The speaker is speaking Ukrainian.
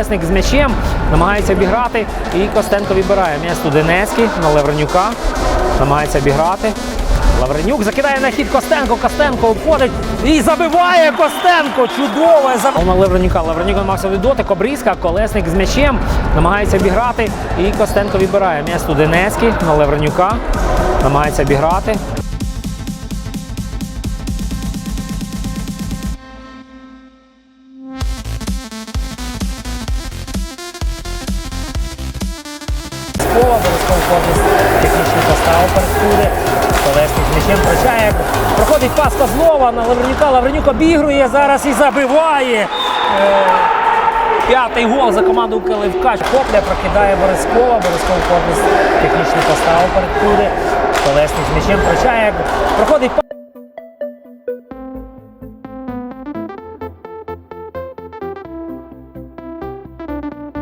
Колесник з м'ячем намагається обіграти, і Костенко відбирає м'яч Студенецький на Лавренюка. Намагається обіграти. Лавренюк закидає на хід Костенко. Костенко обходить і забиває Костенко. Чудово! Заб- На Лавренюка. Лавренюк намагався віддоти. Кобрізка, колесник з м'ячем намагається обіграти. І Костенко відбирає м'яч Студенецький на Лавренюка. Намагається обіграти. Школа, обов'язково корпус технічний поставив перед. Колесник м'ячем втрачає. Проходить пас Козлова на Лавренюка. Лавренюк обігрує зараз і забиває. Е, П'ятий гол за команду Киливкач. Копля прокидає Борискова. Борисков корпус технічний поставив перед куди. Колесник м'ячем втрачає. Проходить.